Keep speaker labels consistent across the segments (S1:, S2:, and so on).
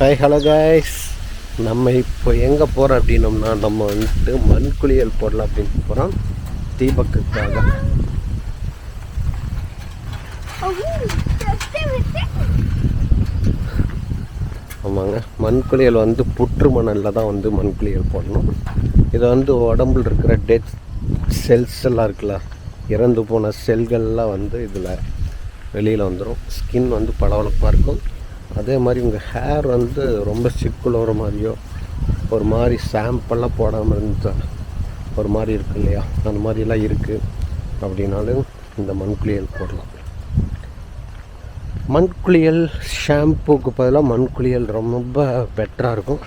S1: Hi hello guys நம்ம இப்போ எங்கே போகிறோம் அப்படின்னோம்னா நம்ம வந்துட்டு மண் குளியல் போடலாம் அப்படின்னு போகிறோம் தீபக்குக்காக. ஆமாங்க. மண் குளியல் வந்து புற்று மணலில் தான் வந்து மண் குளியல் போடணும். இதை வந்து உடம்புல இருக்கிற டெத் செல்ஸ் எல்லாம் இருக்குல்ல இறந்து போன செல்கள்லாம் வந்து இதில் வெளியில் வந்துடும் ஸ்கின் வந்து பளபளப்பாக இருக்கும். அதே மாதிரி உங்கள் ஹேர் வந்து ரொம்ப சிக்குள் வர மாதிரியோ ஒரு மாதிரி ஷாம்பெல்லாம் போடாமல் இருந்துச்சா? ஒரு மாதிரி இருக்கு இல்லையா? அந்த மாதிரிலாம் இருக்குது அப்படின்னாலும் இந்த மண்குளியல் போடலாம். மண்குளியல் ஷாம்புக்கு பதிலாக மண்குளியல் ரொம்ப பெட்டராக இருக்கும்.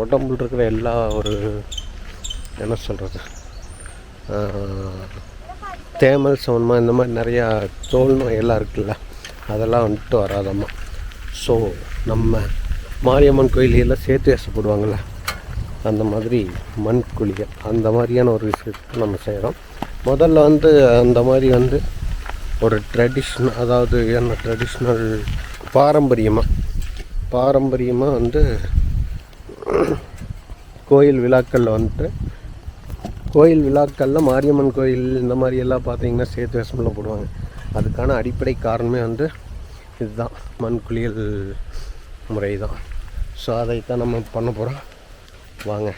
S1: உடம்புல இருக்கிற எல்லா ஒரு என்ன சொல்கிறது தேமல் சமன்மா இந்த மாதிரி நிறையா தோல் நோயெல்லாம் இருக்குல்ல அதெல்லாம் வந்துட்டு வராதம்மா. ஸோ நம்ம மாரியம்மன் கோயிலெல்லாம் சேர்த்து வேசப்படுவாங்கள்ல அந்த மாதிரி மண் குழிகள் அந்த மாதிரியான ஒரு விஷயத்தை நம்ம செய்கிறோம் முதல்ல வந்து அந்த மாதிரி வந்து ஒரு ட்ரெடிஷ்னல் அதாவது என்ன ட்ரெடிஷ்னல் பாரம்பரியமாக பாரம்பரியமாக வந்து கோயில் விழாக்களில் வந்துட்டு கோயில் விழாக்களில் மாரியம்மன் கோயில் இந்த மாதிரி எல்லாம் பார்த்தீங்கன்னா சேர்த்து வேஷமெல்லாம் போடுவாங்க. அதுக்கான அடிப்படை காரணமே வந்து இதுதான் மண் குளியல் முறை தான் ஸோ அதைத்தான் நம்ம பண்ண போகிறோம் வாங்க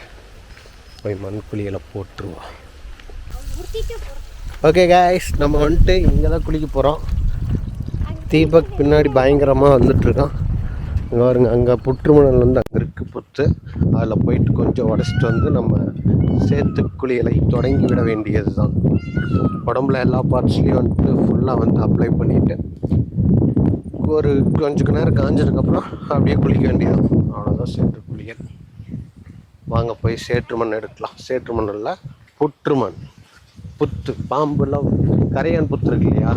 S1: போய் மண் குளியலை போட்டுருவோம். ஓகே காய்ஸ் நம்ம வந்துட்டு இங்கே தான் குளிக்க போகிறோம் தீபக் பின்னாடி பயங்கரமாக வந்துட்டுருக்கான். இங்கே பாருங்க அங்கே புற்றுமணல் வந்து அங்கே இருக்குது புத்து அதில் போயிட்டு கொஞ்சம் உடச்சிட்டு வந்து நம்ம சேர்த்து குளியலை தொடங்கி விட வேண்டியது தான் உடம்புல எல்லா பார்ட்ஸ்லேயும் வந்துட்டு ஃபுல்லாக வந்து அப்ளை பண்ணிவிட்டு ஒரு கொஞ்ச நேரம் காஞ்சதுக்கப்புறம் அப்படியே குளிக்க வேண்டியது அவ்வளோதான் சேற்று குளியல். வாங்க போய் சேற்று மண் எடுக்கலாம். சேற்று மண்ணில் புற்று மண். புத்து பாம்புலாம் கரையான் புத்து இருக்கு இல்லையா?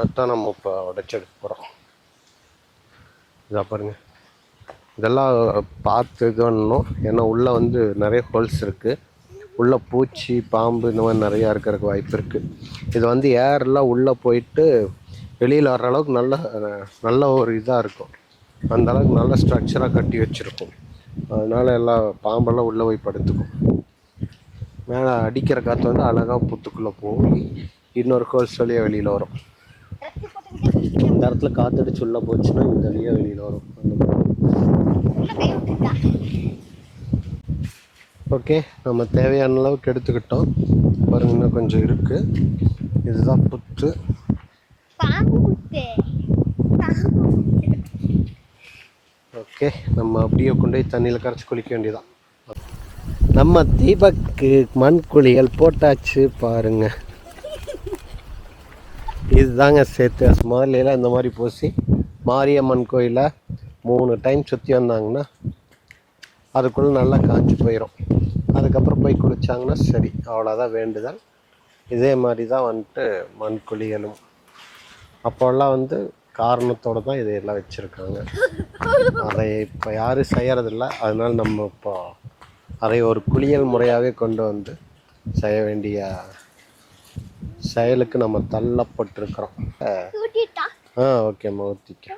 S1: அதான் நம்ம இப்போ உடைச்செடுக்க போகிறோம் இதாக பாருங்கள் இதெல்லாம் பார்த்து ஏன்னா உள்ளே வந்து நிறைய ஹோல்ஸ் இருக்குது உள்ளே பூச்சி பாம்பு இந்த மாதிரி நிறையா இருக்கிறதுக்கு வாய்ப்பு இருக்குது இது வந்து ஏர்லாம் உள்ளே போயிட்டு வெளியில் வர்ற அளவுக்கு நல்ல நல்ல ஒரு இதாக இருக்கும். அந்த அளவுக்கு நல்ல ஸ்ட்ரக்சராக கட்டி வச்சுருக்கும். அதனால் எல்லாம் பாம்பெல்லாம் உள்ளே போய் படுத்துக்கும். மேலே அடிக்கிற காற்று வந்து அழகாக புத்துக்குள்ளே போய் இன்னொரு கோல்ஸ் வழியாக வெளியில் வரும். இந்த இடத்துல காற்றடிச்சு உள்ளே போச்சுன்னா இந்த வழியாக வெளியில் வரும். ஓகே நம்ம தேவையான அளவுக்கு எடுத்துக்கிட்டோம். பாருங்க இன்னும் கொஞ்சம் இருக்குது இதுதான் புத்து. ஓகே நம்ம அப்படியே கொண்டு போய் தண்ணியில் கரைச்சி குளிக்க வேண்டியதான் நம்ம தீபக்கு மண் குழிகள் போட்டாச்சு பாருங்க. இதுதாங்க சேர்த்து முதல்ல இந்த மாதிரி பூசி மாரியம்மன் கோயிலை மூணு டைம் சுற்றி வந்தாங்கன்னா அதுக்குள்ளே நல்லா காஞ்சி போயிடும் அதுக்கப்புறம் போய் குளித்தாங்கன்னா சரி அவ்வளோதான் வேண்டுதல். இதே மாதிரி தான் வந்துட்டு மண் குழிகளும் அப்போல்லாம் வந்து காரணத்தோடு தான் இதையெல்லாம் வச்சுருக்காங்க. அதை இப்போ யாரும் செய்யறதில்ல. அதனால நம்ம இப்போ அதை ஒரு குளியல் முறையாகவே கொண்டு வந்து செய்ய வேண்டிய செயலுக்கு நம்ம தள்ளப்பட்டிருக்கிறோம். ஆ ஓகேம்மா ஊற்றிக்க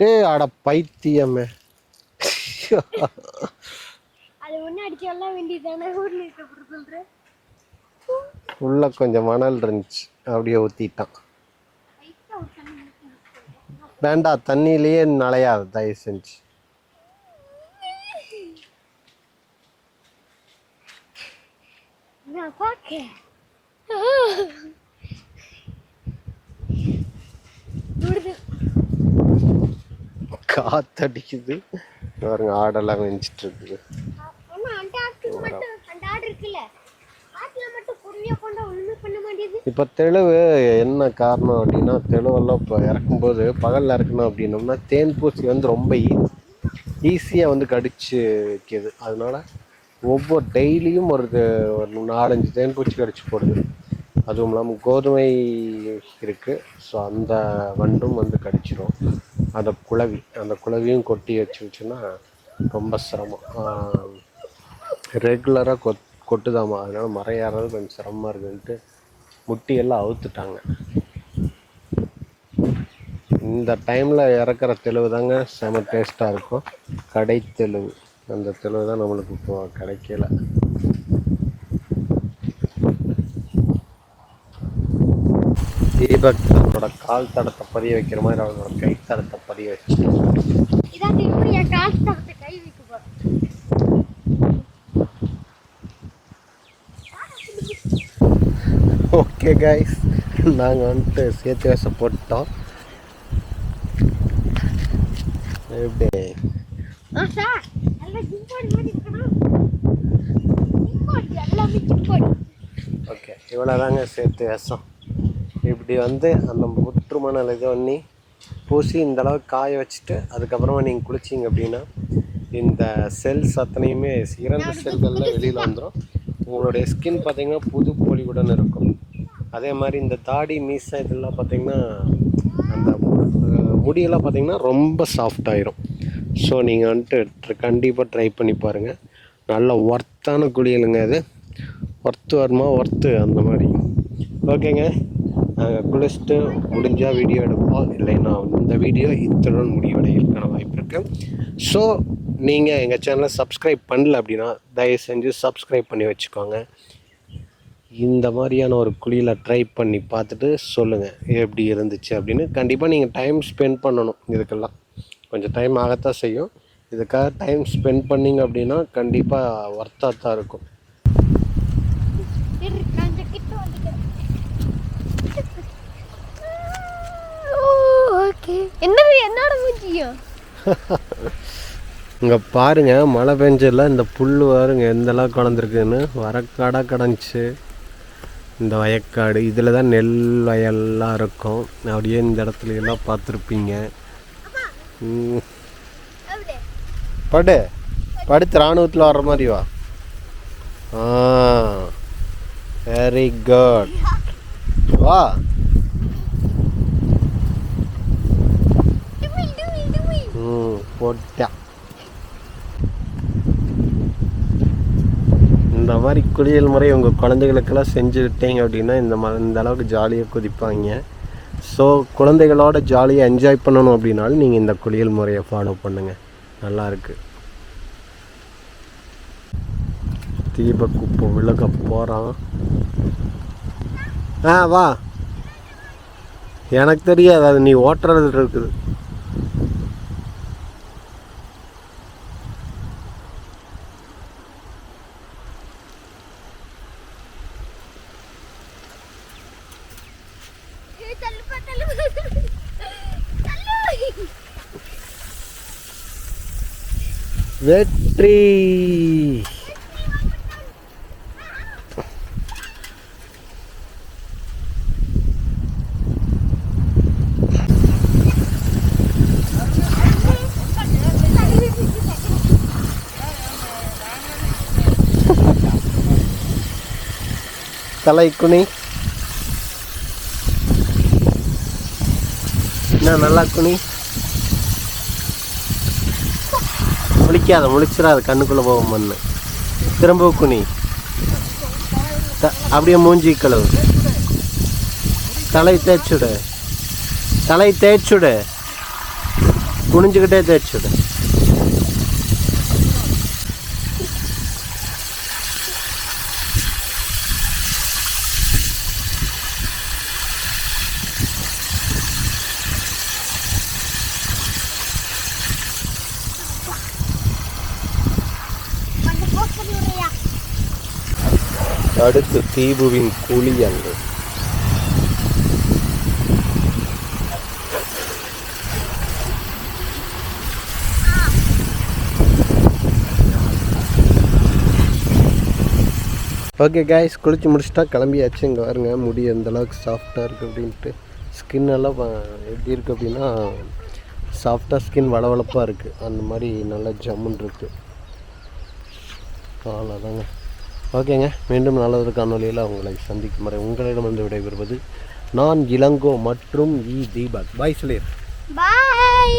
S1: டே அட பைத்தியமே. உள்ள கொஞ்சம் மணல் இருந்துச்சு. அப்படியே ஊற்றிட்டான் வேண்டாம் தண்ணியிலேயே நலையாது தயவு செஞ்சு. காத்தடிக்குது. பாருங்க ஆடெல்லாம் வெஞ்சிட்டு இருக்குது இப்போ தெளிவு என்ன காரணம் அப்படின்னா தெளிவெல்லாம் இப்போ இறக்கும்போது பகலில் இறக்கணும் அப்படின்னோம்னா தேன் பூச்சி வந்து ரொம்ப ஈ ஈஸியாக வந்து கடிச்சு வைக்கிது. அதனால் ஒவ்வொரு டெய்லியும் ஒரு இது- ஒரு நாலஞ்சு தேன் பூச்சி கடிச்சு போடுது. அதுவும் இல்லாமல் கோதுமை இருக்குது ஸோ அந்த வண்டும் வந்து கடிச்சிரும். அந்த குழவி அந்த குழவியும் கொட்டி வச்சுச்சுன்னா ரொம்ப சிரமம். ரெகுலராக கொத் கொட்டுதாம்மா அதனால் மறையாறது கொஞ்சம் சிரமமாக இருக்குன்ட்டு முட்டியெல்லாம் அவுத்துட்டாங்க. இந்த டைமில் இறக்குற தெளிவு தாங்க செம டேஸ்ட்டாக இருக்கும். கடை தெளிவு. அந்த தெளிவு தான் நம்மளுக்கு இப்போ கிடைக்கல. தீபக் அவரோட கால் தடத்தை பதிய வைக்கிற மாதிரி அவரோட கை தடத்தை பதிய வச்சு. ஓகே கைஸ் நாங்கள் வந்துட்டு சேர்த்து வச போட்டோம். எப்படி? ஓகே இவ்வளோ தாங்க சேர்த்து விஷம் இப்படி வந்து அந்த புற்றுமணல் இது பண்ணி பூசி இந்த அளவுக்கு காய வச்சுட்டு அதுக்கப்புறமா நீங்கள் குளிச்சிங்க அப்படின்னா இந்த செல்ஸ் அத்தனையுமே இறந்த செல்களில் வெளியில் வந்துடும் உங்களுடைய ஸ்கின் பார்த்தீங்கன்னா புது பொலிவுடன் இருக்கும். அதே மாதிரி இந்த தாடி மீசை இதெல்லாம் பார்த்தீங்கன்னா அந்த முடியெல்லாம் பார்த்தீங்கன்னா ரொம்ப சாஃப்ட் ஆயிரும். ஸோ நீங்கள் வந்துட்டு கண்டிப்பாக ட்ரை பண்ணி பாருங்கள் நல்ல ஒர்த்தான குளியலுங்க இது. ஒர்த்து வருமா ஒர்த்து அந்த மாதிரி. ஓகேங்க நாங்கள் குளிச்சுட்டு முடிஞ்சால் வீடியோ எடுப்போம். இல்லைன்னா இந்த வீடியோ இத்துடன் முடிவடைகிறதுக்கான வாய்ப்பு இருக்குது ஸோ நீங்கள் எங்கள் சேனலை சப்ஸ்கிரைப் பண்ணல அப்படின்னா தயவு செஞ்சு சப்ஸ்கிரைப் பண்ணி வச்சுக்கோங்க. இந்த மாதிரியான ஒரு குழியில் ட்ரை பண்ணி பார்த்துட்டு சொல்லுங்கள் எப்படி இருந்துச்சு அப்படின்னு. கண்டிப்பாக நீங்கள் டைம் ஸ்பெண்ட் பண்ணணும் இதுக்கெல்லாம். கொஞ்சம் டைம் ஆகத்தான் செய்யும். இதுக்காக டைம் ஸ்பெண்ட் பண்ணீங்க அப்படின்னா கண்டிப்பாக ஒர்த்தாக தான் இருக்கும்.
S2: என்னது என்னோட
S1: இங்கே பாருங்க மழை பெஞ்சல இந்த புல் பாருங்க எந்த அளவுக்கு கலந்துருக்குன்னு வரக்காடாக கிடந்துச்சு. இந்த வயக்காடு இதில் தான் நெல் வயல்லாம் இருக்கும். அப்படியே இந்த இடத்துல எல்லாம் பார்த்துருப்பீங்க. படு. படுத்து இராணுவத்தில் வர்ற மாதிரி வா. ஆ. வெரி குட் வா. ம் போட்டேன் இந்த மாதிரி குளியல் முறை உங்கள் குழந்தைகளுக்கெல்லாம் செஞ்சுட்டீங்க அப்படின்னா இந்த மா இந்த அளவுக்கு ஜாலியாக குதிப்பாங்க. ஸோ குழந்தைகளோட ஜாலியாக என்ஜாய் பண்ணணும் அப்படின்னாலும் நீங்கள் இந்த குளியல் முறையை ஃபாலோ பண்ணுங்கள் நல்லாயிருக்கு தீபக் இப்போ போகிறான் ஆ வா. எனக்கு தெரியாது அது நீ ஓட்டுறது இருக்குது. வெற்றி தலை என்ன நல்லா குனி? முழிக்காத முழிச்சிடாது கண்ணுக்குள்ளே போகும் மண்ணு. திரும்ப குனி. த- அப்படியே மூஞ்சி கழுவு. தலை தேய்ச்சுடு. தலை தேய்ச்சுடு. குனிஞ்சுக்கிட்டே தேய்ச்சுடு. அடுத்து தீபுவின் குழி அங்கு ஓகே காய்ஸ் குளிச்சு முடிச்சிட்டா கிளம்பியாச்சு. இங்கே பாருங்க முடி எந்தளவுக்கு சாஃப்டாக இருக்குது அப்படின்ட்டு. ஸ்கின் எல்லாம் எப்படி இருக்குது அப்படின்னா சாஃப்டாக ஸ்கின் வளவளப்பாக இருக்குது அந்த மாதிரி நல்லா ஜம்முன் இருக்குது அவ்வளோதாங்க ஓகேங்க. மீண்டும் நல்லதொரு காணொலியில் உங்களை சந்திக்கும் வரை உங்களிடம் விடைபெறுவது நான் இளங்கோ மற்றும் இ தீபக். பாய் சொல்லிடு
S2: பாய்